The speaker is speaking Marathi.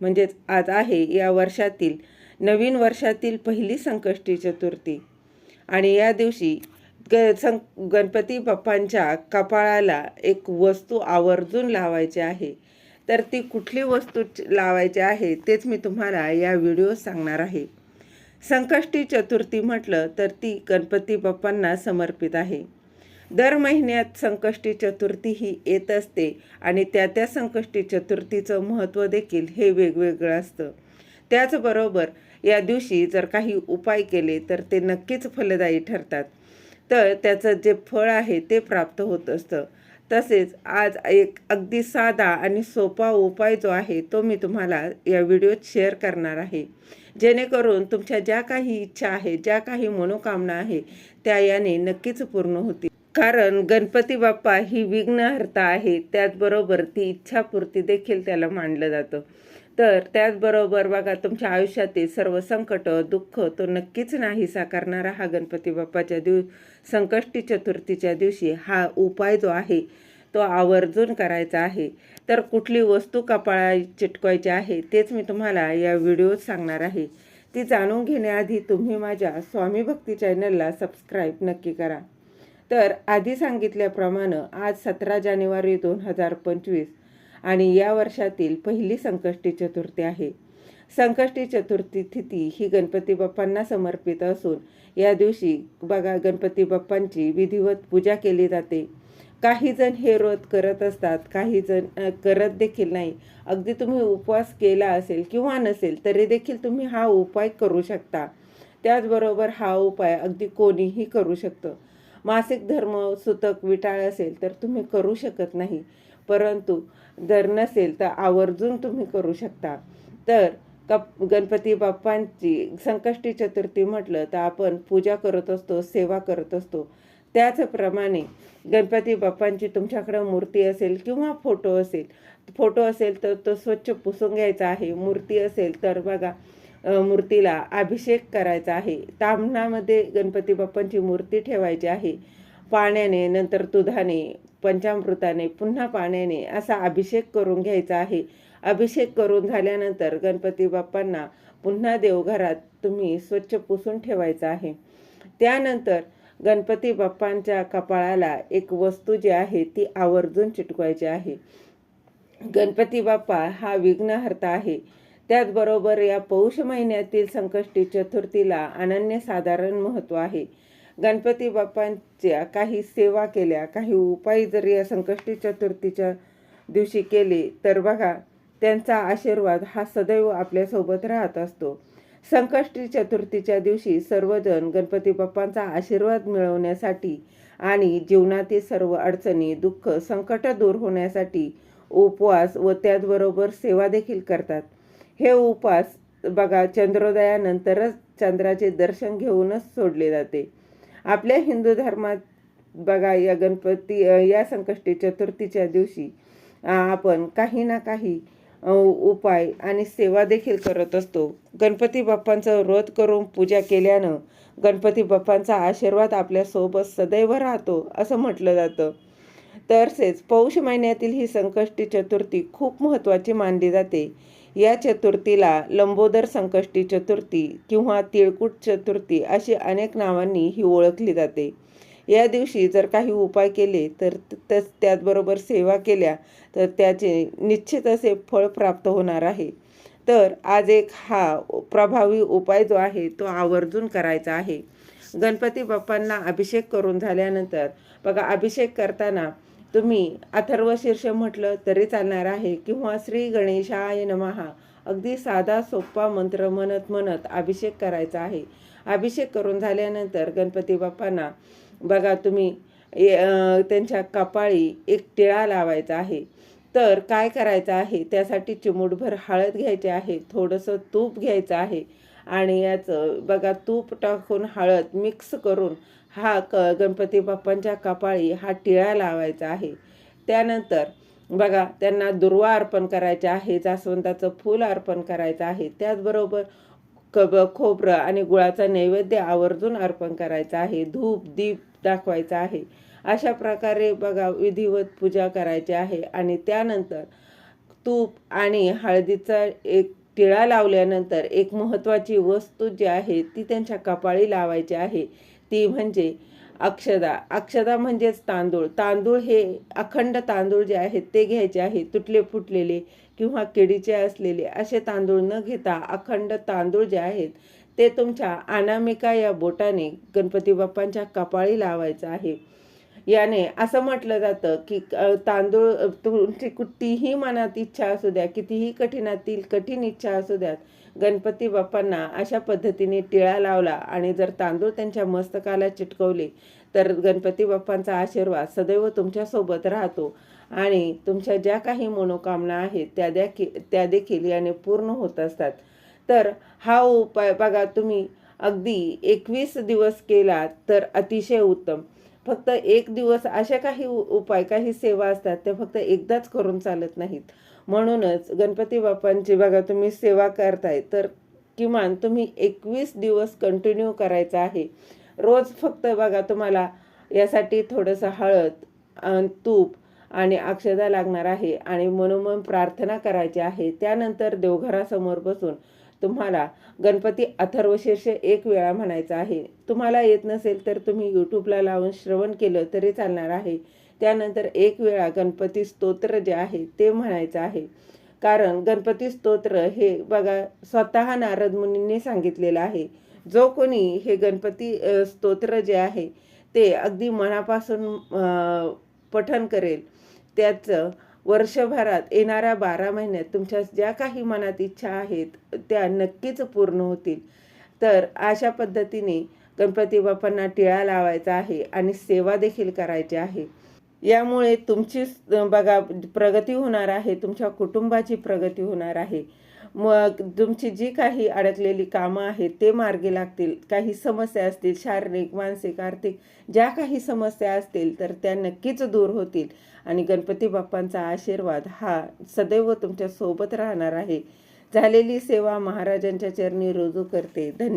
म्हणजेच आज आहे या वर्षातील नवीन वर्षातील पहिली संकष्टी चतुर्थी. आणि या दिवशी ग सं गणपती बाप्पांच्या कपाळाला एक वस्तू आवर्जून लावायची आहे. तर ती कुठली वस्तू च- लावायची आहे तेच मी तुम्हाला या व्हिडिओ सांगणार आहे. संकष्टी चतुर्थी म्हटलं तर ती गणपती बाप्पांना समर्पित आहे. दर महिन्यात संकष्टी चतुर्थी ही येत असते आणि त्या त्या संकष्टी चतुर्थीचं महत्त्व देखील हे वेगवेगळं असतं. त्याचबरोबर या दिवशी जर काही उपाय केले तर ते नक्कीच फलदायी ठरतात. तर त्याचं जे फळ आहे ते प्राप्त होत असतं. तसेच आज एक अगदी साधा आणि सोपा उपाय जो आहे तो मी तुम्हाला या व्हिडिओत शेअर करणार आहे. जेणेकरून तुमच्या ज्या काही इच्छा आहे ज्या काही मनोकामना आहे त्या याने नक्कीच पूर्ण होतील. कारण गणपती बाप्पा ही विघ्नहर्ता आहे त्याचबरोबर ती इच्छापूर्ती देखील त्याला मानलं जातं. तर त्याचबरोबर बघा तुमच्या आयुष्यातील सर्व संकट दुःख तो नक्कीच नाही साकारणारा हा गणपती बाप्पाच्या दिव संकष्टी चतुर्थीच्या दिवशी हा उपाय जो आहे तो आवर्जून करायचा आहे. तर कुठली वस्तू कपाळा चिटकवायची आहे तेच मी तुम्हाला या व्हिडिओत सांगणार आहे. ती जाणून घेण्याआधी तुम्ही माझ्या स्वामी भक्ती चॅनलला सबस्क्राईब नक्की करा. तर आधी सांगितल्याप्रमाणे आज सतरा जानेवारी दोन हजार पंचवीस आणि या वर्षातील पहिली संकष्टी चतुर्थी आहे. संकष्टी चतुर्थी तिथी ही गणपती बाप्पांना समर्पित असून या दिवशी बघा गणपती बाप्पांची विधिवत पूजा केली जाते. काही जण हे व्रत करत असतात काही जण करत देखील नाही. अगदी तुम्ही उपवास केला असेल किंवा नसेल तरी देखील तुम्ही हा उपाय करू शकता. त्याचबरोबर हा उपाय अगदी कोणीही करू शकतं. मासिक धर्म सुतक विटाळ असेल तर तुम्ही करू शकत नाही. परंतु जर नसेल तर आवर्जून तुम्ही करू शकता. तर कप गणपती बाप्पांची संकष्टी चतुर्थी म्हटलं तर आपण पूजा करत असतो सेवा करत असतो. त्याचप्रमाणे गणपती बाप्पांची तुमच्याकडं मूर्ती असेल किंवा फोटो असेल फोटो असेल तर तो स्वच्छ पुसून घ्यायचा आहे. मूर्ती असेल तर बघा मूर्तीला अभिषेक करायचा आहे. ताम्हणामध्ये गणपती बाप्पांची मूर्ती ठेवायची आहे. पाण्याने नंतर दुधाने पंचामृताने पुन्हा पाण्याने असा अभिषेक करून घ्यायचा आहे. अभिषेक करून झाल्यानंतर गणपती बाप्पांना पुन्हा देवघरात तुम्ही स्वच्छ पुसून ठेवायचं आहे. त्यानंतर गणपती बाप्पांच्या कपाळाला एक वस्तू जी आहे ती आवर्जून चिटकवायची आहे. गणपती बाप्पा हा विघ्नहर्ता आहे. त्याचबरोबर या पौष महिन्यातील संकष्टी चतुर्थीला अनन्यसाधारण महत्त्व आहे. गणपती बाप्पांच्या काही सेवा केल्या काही उपाय जर या संकष्टी चतुर्थीच्या दिवशी केले तर बघा त्यांचा आशीर्वाद हा सदैव आपल्यासोबत राहत असतो. संकष्टी चतुर्थीच्या दिवशी सर्वजण गणपती बाप्पांचा आशीर्वाद मिळवण्यासाठी आणि जीवनातील सर्व अडचणी दुःख संकट दूर होण्यासाठी उपवास व त्याचबरोबर सेवा देखील करतात. हे उपास बघा चंद्रोदयानंतरच चंद्राचे दर्शन घेऊनच सोडले जाते. आपल्या हिंदू धर्मात बघा या गणपती या संकष्टी चतुर्थीच्या दिवशी आपण काही ना काही उपाय आणि सेवा देखील करत असतो. गणपती बाप्पांचं व्रत करून पूजा केल्यानं गणपती बाप्पांचा आशीर्वाद आपल्यासोबत सदैव राहतो असं म्हटलं जातं. तसेच पौष महिन्यातील ही संकष्टी चतुर्थी खूप महत्त्वाची मानली जाते. या चतुर्थीला लंबोदर संकष्टी चतुर्थी किंवा तिळकुट चतुर्थी अशी अनेक नावांनी ही ओळखली जाते. या दिवशी जर काही उपाय केले तर तस त्याचबरोबर सेवा केल्या तर त्याचे निश्चित असे फळ प्राप्त होणार आहे. तर आज एक हा प्रभावी उपाय जो आहे तो आवर्जून करायचा आहे. गणपती बाप्पांना अभिषेक करून झाल्यानंतर बघा अभिषेक करताना तुम्ही अथर्व शीर्ष म्हटलं तरी चालणार आहे. किंवा श्री गणेशाय नमहा अगदी साधा सोपा मंत्र म्हणत म्हणत अभिषेक करायचा आहे. अभिषेक करून झाल्यानंतर गणपती बाप्पांना बघा तुम्ही त्यांच्या कपाळी एक टिळा लावायचा आहे. तर काय करायचं आहे? त्यासाठी चिमूटभर हळद घ्यायची आहे. थोडंसं तूप घ्यायचं आहे. आणि याचं बघा तूप टाकून हळद मिक्स करून हा क गणपती बाप्पांच्या कपाळी हा टिळा लावायचा आहे. त्यानंतर बघा त्यांना दुर्वा अर्पण करायचे आहे जास्वंदाचं फूल अर्पण करायचं आहे. त्याचबरोबर कब खोबरं आणि गुळाचा नैवेद्य आवर्जून अर्पण करायचा आहे. धूप दीप दाखवायचा आहे. अशा प्रकारे बघा विधिवत पूजा करायची आहे. आणि त्यानंतर तूप आणि हळदीचा एक टिळा लावल्यानंतर एक महत्त्वाची वस्तू जी आहे ती त्यांच्या कपाळी लावायची आहे. ती म्हणजे अक्षदा. अक्षदा म्हणजेच तांदूळ. तांदूळ हे अखंड तांदूळ जे आहेत ते घ्यायचे आहे तुटले फुटलेले किंवा किडीचे असलेले असे तांदूळ न घेता अखंड तांदूळ जे आहेत ते तुमच्या अनामिका या बोटाने गणपती बाप्पांच्या कपाळी लावायचं आहे. याने असं म्हटलं जातं की तांदूळ तुमची कुठलीही मनात इच्छा असू द्या कितीही कठीणातील कठीण इच्छा असू द्यात गणपती बाप्पांना अशा पद्धतीने टिळा लावला आणि जर तांदूळ त्यांच्या मस्तकाला चिटकवले तर गणपती बाप्पांचा आशीर्वाद सदैव तुमच्यासोबत राहतो आणि तुमच्या ज्या काही मनोकामना आहेत त्या देखील त्या देखील याने पूर्ण होत असतात. तर हा उपाय बघा तुम्ही अगदी एकवीस दिवस केला तर अतिशय उत्तम. फक्त एक दिवस अशा काही उ- उपाय काही सेवा असतात त्या फक्त एकदाच करून चालत नाहीत. म्हणूनच गणपती बाप्पांची बघा तुम्ही सेवा करताय तर किमान तुम्ही एकवीस दिवस कंटिन्यू करायचं आहे. रोज फक्त बघा तुम्हाला यासाठी थोडंसं हळद तूप आणि अक्षदा लागणार आहे आणि मनोमन प्रार्थना करायची आहे. त्यानंतर देवघरासमोर बसून तुम्हाला गणपती अथर्वशीर्ष एक वेळा म्हणायचा आहे. तुम्हाला येत नसेल तर तुम्ही यूट्यूबला लावून श्रवण केलं तरी चालणार आहे. त्यानंतर एक वेळा गणपती स्तोत्र जे आहे ते म्हणायचं आहे. कारण गणपती स्तोत्र हे बघा स्वतः नारद मुनींनी सांगितलेलं आहे. जो कोणी हे गणपती स्तोत्र जे आहे ते अगदी मनापासून पठन करेल त्याचं वर्षभरात येणाऱ्या बारा महिन्यात तुमच्या ज्या काही मनात इच्छा आहेत त्या नक्कीच पूर्ण होतील. तर अशा पद्धतीने गणपती बाप्पांना टिळा लावायचा आहे आणि सेवा देखील करायची आहे. यामुळे तुमची बघा प्रगती होणार आहे तुमच्या कुटुंबाची प्रगती होणार आहे. मग तुमची जी काही अडकलेली कामं आहेत ते मार्गी लागतील. काही समस्या असतील शारीरिक मानसिक आर्थिक ज्या काही समस्या असतील तर त्या नक्कीच दूर होतील. आणि गणपती बाप्पांचा आशीर्वाद हा सदैव तुमच्यासोबत राहणार आहे. झालेली सेवा महाराजांच्या चरणी रुजू करते. धन्यवाद